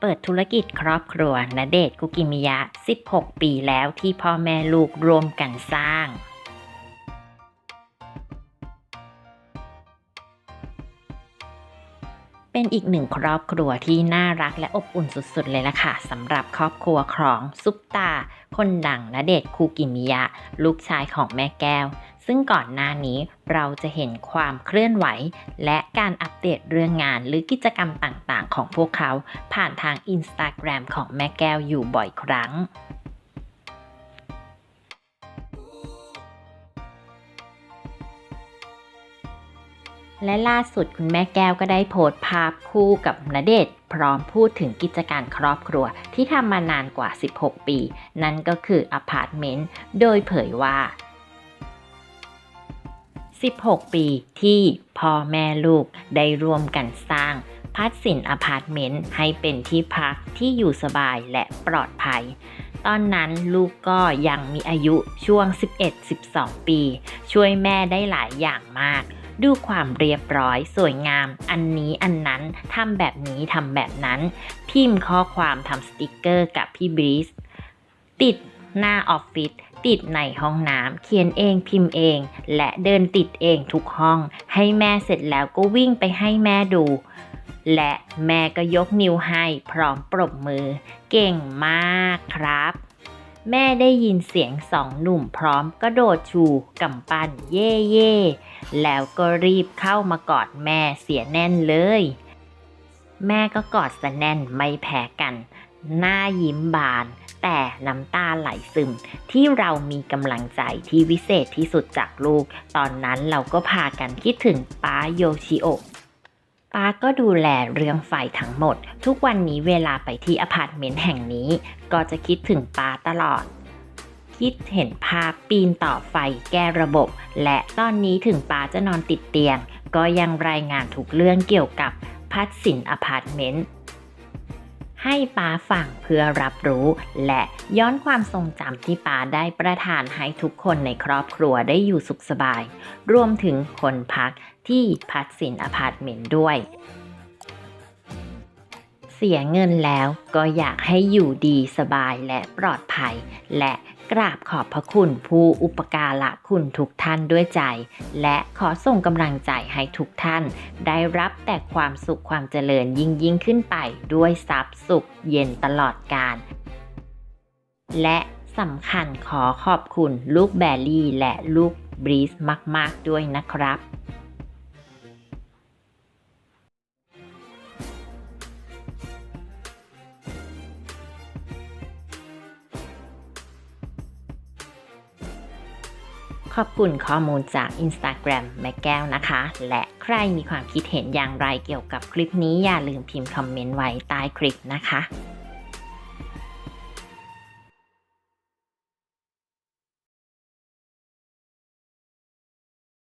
เปิดธุรกิจครอบครัวณเดชน์คุกิมิยะ 16 ปีแล้วที่พ่อแม่ลูกรวมกันสร้างเป็นอีกหนึ่งครอบครัวที่น่ารักและอบอุ่นสุดๆ เลยล่ะค่ะสำหรับครอบครัวของซุปตา คนดังณเดชคูกิมิยะ ลูกชายของแม่แก้ว ซึ่งก่อนหน้านี้เราจะเห็นความเคลื่อนไหว และการอัปเดตเรื่องงานหรือกิจกรรมต่างๆ ของพวกเขาผ่านทางอินสตาแกรมของแม่แก้วอยู่บ่อยครั้งและล่าสุดคุณแม่แก้วก็ได้โพสต์ภาพคู่กับณเดชน์พร้อมพูดถึงกิจการครอบครัวที่ทำมานานกว่า 16 ปี นั่นก็คืออพาร์ตเมนต์ โดยเผยว่า 16 ปีที่พ่อแม่ลูกได้ร่วมกันสร้างพัดสินอพาร์ตเมนต์ให้เป็นที่พักที่อยู่สบายและปลอดภัย ตอนนั้นลูกก็ยังมีอายุช่วง 11-12 ปี ช่วยแม่ได้หลายอย่างมาก ดูความเรียบร้อยสวยงาม อันนี้อันนั้นทำแบบนี้ทำแบบนั้น พิมพ์ข้อความทำสติกเกอร์กับพี่บรีสติดหน้าออฟฟิศ ติดในห้องน้ำเขียนเองพิมพ์เอง และเดินติดเองทุกห้อง ให้แม่เสร็จแล้วก็วิ่งไปให้แม่ดู และแม่ก็ยกนิ้วให้พร้อมปรบมือ เก่งมากครับ แม่ได้ยินเสียงสองหนุ่มพร้อมกระโดดชูกำปั้นเย่เย่แล้วก็รีบเข้ามากอดแม่เสียแน่นเลย แม่ก็กอดสะแน่นไม่แพ้กัน หน้ายิ้มบาน แต่น้ำตาไหลซึม ที่เรามีกำลังใจที่วิเศษที่สุดจากลูก ตอนนั้นเราก็พากันคิดถึงป้าโยชิโอป้าก็ดูแลเรื่องไฟทั้งหมด ทุกวันนี้เวลาไปที่อพาร์ตเมนต์แห่งนี้ ก็จะคิดถึงป้าตลอด คิดเห็นภาพปีนต่อไฟแก้ระบบ และตอนนี้ถึงป้าจะนอนติดเตียง ก็ยังรายงานทุกเรื่องเกี่ยวกับพัดสินอพาร์ตเมนต์ ให้ป้าฟังเพื่อรับรู้ และย้อนความทรงจำที่ป้าได้ประทานให้ทุกคนในครอบครัวได้อยู่สุขสบาย รวมถึงคนพักที่พัดสินอพาร์ตเมนต์ด้วย เสียเงินแล้วก็อยากให้อยู่ดีสบายและปลอดภัย และ กราบขอบพระคุณผู้อุปการะคุณทุกท่านด้วยใจ และขอส่งกำลังใจให้ทุกท่าน ได้รับแต่ความสุขความเจริญยิ่งยิ่งขึ้นไปด้วยทรัพย์สุขเย็นตลอดกาลและสำคัญขอขอบคุณลูกแบลลี่และลูกบรีสมาก ๆ ด้วยนะครับ ขอบคุณข้อมูลจาก Instagram แม่แก้วนะคะ และใครมีความคิดเห็นอย่างไรเกี่ยวกับคลิปนี้อย่าลืมพิมพ์คอมเมนต์ไว้ใต้คลิปนะคะ